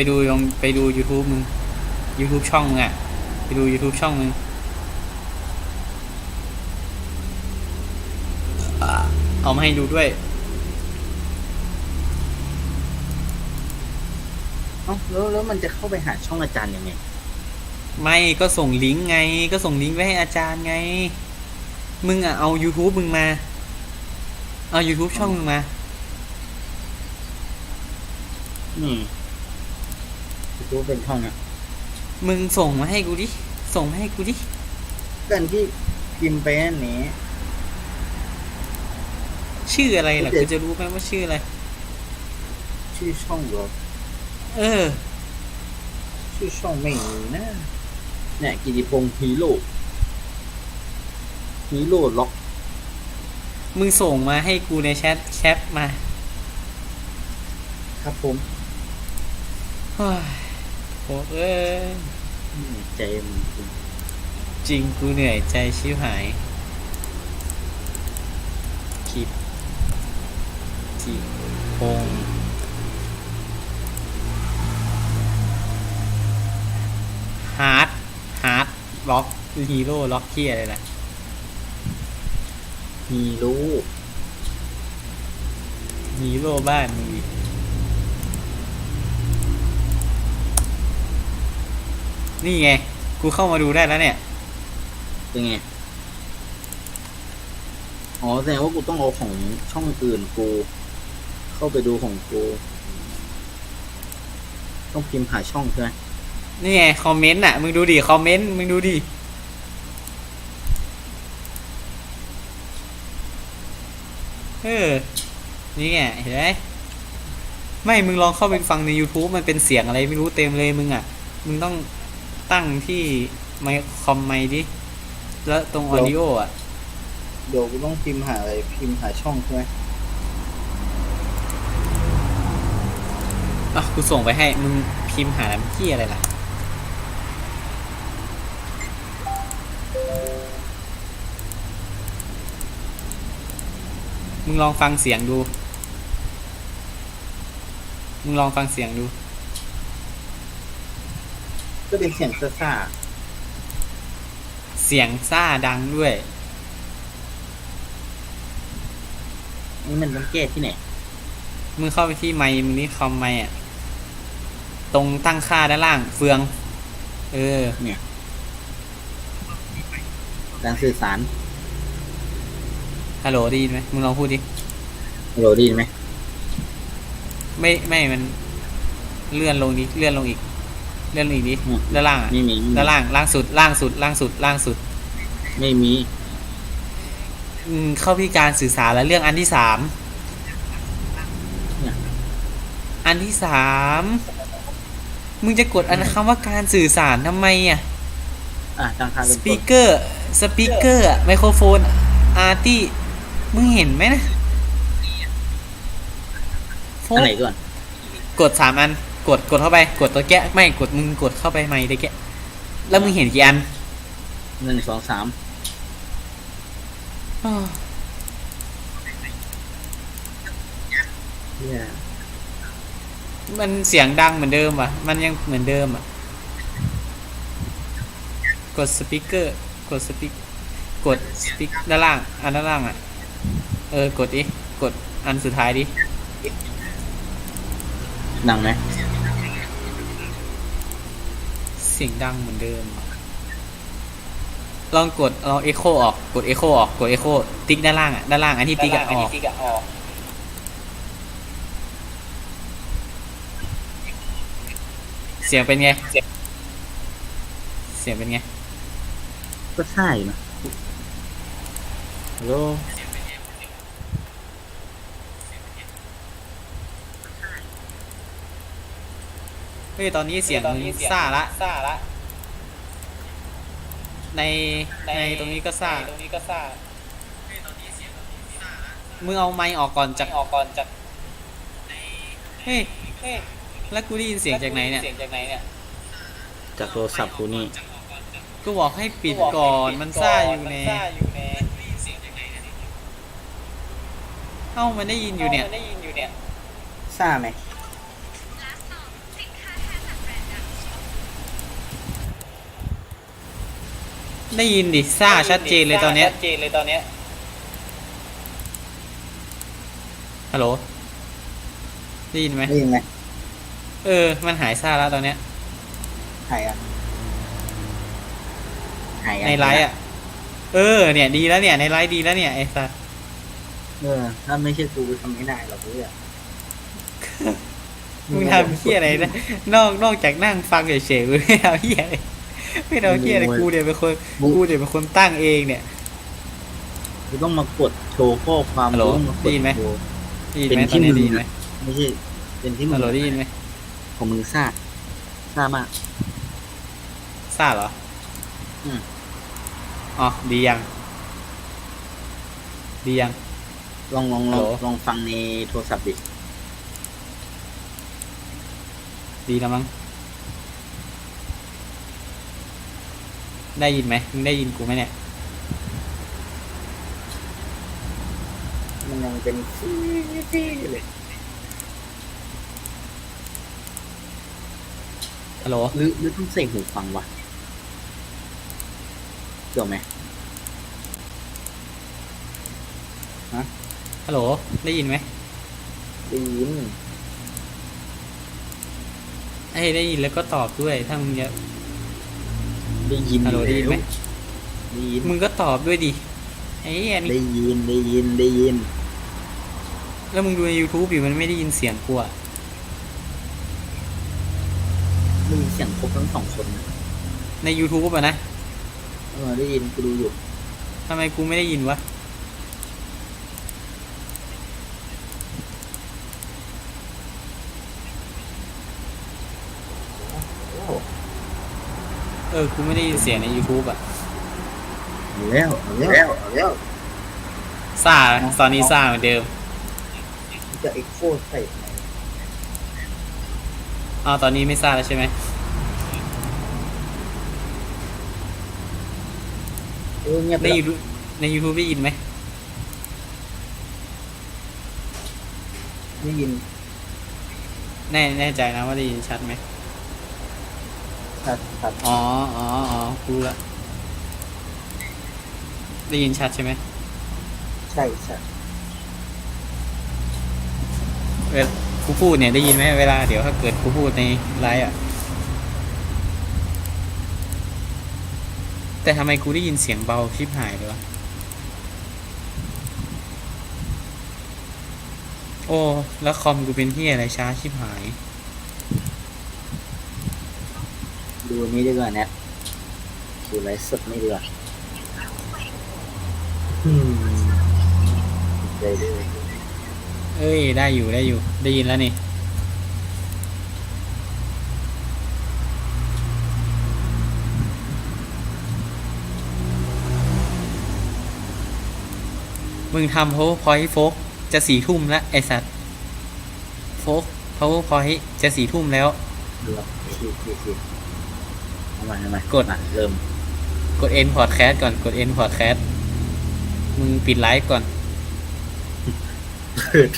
ไปดูลองไปดู YouTube มึง YouTube ช่องมึงอะ ไปดู YouTube ช่องมึงอะเอามาให้ดูด้วยเอ้าแล้วแล้วมันจะเข้าไปหาช่องอาจารย์ยังไง ไม่ก็ส่งลิงก์ไง ก็ส่งลิงก์ไว้ให้อาจารย์ไง มึงอะเอา YouTube มึงมา เอา YouTube ช่องมึงมา อืม รู้เป็นช่องนะมึงส่งมาให้กูดิ ส่งมาให้กูดิกันที่พิมพ์ไปนั่นนี้ชื่ออะไรล่ะเดี๋กูยวจะรู้ไหมว่าชื่ออะไร ชื่อช่องเหรอเออ ชื่อช่องไม่มีนะเนี่ยกิติพงศ์ฮีโร่ฮีโร่ล็อกมึงส่งมาให้กูในแชทแชทมา ครับผมเฮ้ย โอ้เอ้ยอืมใจมันจริงจริงกูเหนื่อยใจชิบหายคิดจิพงฮาร์ดฮาร์ดล็อกฮีโร่ล็อกเคียอะไรล่ะฮีโร่ฮีโร่บ้านมึงอีก นี่ไง กูเข้ามาดูได้แล้วเนี่ย เป็นไง อ๋อแสดงว่ากูต้องเอาของช่องอื่นกู เข้าไปดูของกู ต้องพิมพ์หาช่องใช่ไหมนี่ไงคอมเมนต์อะ มึงดูดิคอมเมนต์ มึงดูดิ เออ นี่ไงเห็นไหมไม่ มึงลองเข้าไปฟังใน YouTube มันเป็นเสียงอะไรไม่รู้เต็มเลยมึงอะ มึงต้อง ตั้งที่ไมค์คอมไมค์ดิ แล้วตรงออดิโออะ เดี๋ยวกูต้องพิมพ์หาอะไรพิมพ์หาช่องใช่ไหมอะกูส่งไปให้ มึงพิมพ์หาน้ำขี้อะไรล่ะ มึงลองฟังเสียงดู มึงลองฟังเสียงดู ก็เป็นเสียงซ่าเสียงซ่าดังด้วย ๆนี่มันต้องแก้ที่ไหนมึงเข้าไปที่ไมค์มึงนี่คอมไมค์อะ ตรงตั้งค่าด้านล่างเฟือง เออ การสื่อสาร ฮัลโหลได้ยินไหมมึงลองพูดดิ ฮัลโหลได้ยินไหมไม่ไม่มัน เลื่อนลงดิเลื่อนลงอีก เลื่อนลงอีกดิด้านล่างอะไม่มีด้านล่างล่างสุดล่างสุดล่างสุดล่างสุด ไม่มี อืมเข้าพิการสื่อสารแล้วเรื่องอันที่สามอันที่สามมึงจะกดอันคำว่าการสื่อสารทำไมอะ อะตั้งค่าสเป็นปีต้นเกอร์ สปีกเกอร์ ไมโครโฟน อาร์ตี้ มึงเห็นไหมนะโฟอันนไหนก่อน กดสามอัน กดกดเข้าไปกดตัวแกะไม่กดมึงกดเข้าไปไม่ได้แกะ แล้วมึงเห็นกี่อันหนึ่งสองสามอ้อเนี่ยมันเสียงดังเหมือนเดิมอะ มันยังเหมือนเดิมอะ กดสปีกเกอร์กดสปีกกดสปีกด้านล่างอันด้านล่างอะ เออกดดิกดอันสุดท้ายดิดังไหมเสียงดังเหมือนเดิมอะลองกดลองเอ็กโคออก กดเอ็กโคออกกดเอ็กโคติ๊กด้านล่างอะด้านล่างอันที่ติ๊กอะออกเสียงเป็นไง เสียงเป็นไง ก็ใช่นะฮัลโหล เฮ้ยตอนนี้เสียงมึงซ่าละ ซ่าละ ในในตรงนี้ก็ซ่า ตรงนี้ก็ซ่ามึงเอาไมค์ออกก่อนจากออกก่อนจากเฮ้ยเฮ้ยแล้วกูได้ยินเสียงจากไหนเนี่ย เสียงจากไหนเนี่ย จากโทรศัพท์กูนี่ กูบอกให้ปิดก่อน มันซ่าอยู่ในเอ้ามันได้ยินอยู่เนี่ย ซ่าไหม ได้ยินดิซ่าชัดเจนเลยตอนเนี้ยชัดเจนเลยตอนเนี้ยฮัลโหลได้ยินไหมได้ยินไหมเออ มันหายซ่าแล้วตอนเนี้ยหายอะหายอะในไลฟ์อะ เออ เนี่ย ดีแล้วเนี่ย ในไลฟ์ดีแล้วเนี่ยไอ้สัสเออ ถ้าไม่ใช่กูทำไม่ได้หรอกเพื่อนมึงทำเฮียอะไรนะนอกนอกจากนั่งฟังเฉยๆมึงไม่ทำเฮียอะไร ไม่ทำเฮียอะไรกูเนี่ยเป็นคนกูเนี่ยเป็นคนตั้งเองเนี่ยกูต้องมากดโชว์ข้อความฮัลโหลกูต้องมากได้ยินไหมโชว์ได้ยินเป็นไหมที่ตอนนี้มึงได้ยินไหมไม่ใช่เป็นที่มึฮังลโหลได้ยินไหมของมึงซ่าซ่ามากซ่าเหรออืมอ๋อดียัง ดียัง ลองลองลฮัองลโหลลองฟังในโทรศัพท์ดิ ดีแล้วมั้ง ได้ยินไหมมึงได้ยินกูไหมเนี่ยมันยังเป็นฟี่ๆเลยฮัลโหลหรือหรือต้องใส่หูฟังวะเกี่ยวไหมฮัลโหลได้ยินไหมได้ยินเอ้ยได้ยินแล้วก็ตอบด้วยถ้ามึงจะ ได้ยินฮัลโหลได้ยินไหม ได้ยินมึงก็ตอบด้วยดิไอ้อันนี้ได้ยินได้ยินได้ยิน แล้วมึงดูใน YouTube อยู่มันไม่ได้ยินเสียงกูอะได้ยินเสียงครบทั้งสองคนนะใน YouTube อะนะเออได้ยินกูดูอยู่ทำไมกูไม่ได้ยินวะ เออกูไม่ได้ยินเสียงใน YouTube อะเอาแล้วเอาแล้วเอาแล้วซ่าตอนนี้ซ่าเหมือนเดิมจะเอ็กโคใส่ไหนอ้าวตอนนี้ไม่ซ่าแล้วใช่ไหมเออเงียบไปในแล้ว YouTube ใน YouTube ได้ยินไหมได้ยินแน่แน่ใจนะว่าได้ยินชัดไหม ชัดชัดอ๋ออ๋ออ๋อกูรู้ละ ได้ยินชัดใช่ไหมใช่ใช่เวลากูพูดเนี่ยได้ยินไหมเวลาเดี๋ยวถ้าเกิดกูพูดในไลฟ์อะ แต่ทำไมกูได้ยินเสียงเบาชิบหายเลยวะ โอ้ แล้วคอมกูเป็นที่อะไรช้าชิบหาย ดูอั นนี้ดีกว่านะดูไลฟ์สดไม่ดีกว่าอืมใจด้วยเอ้ย ได้อยู่ได้อยู่ ได้ยินแล้วนี่ มึงทำ powerpoint โฟกจะสี่ทุ่มแล้ว ไอสัตว์โฟก powerpoint จะสี่ทุ่มแล้ว ดูอะคิวคิวคิว ทำไมทำไมกดอะเริ่ม กด end podcast ก่อน กด end podcast มึงปิดไลฟ์ก่อน เปิด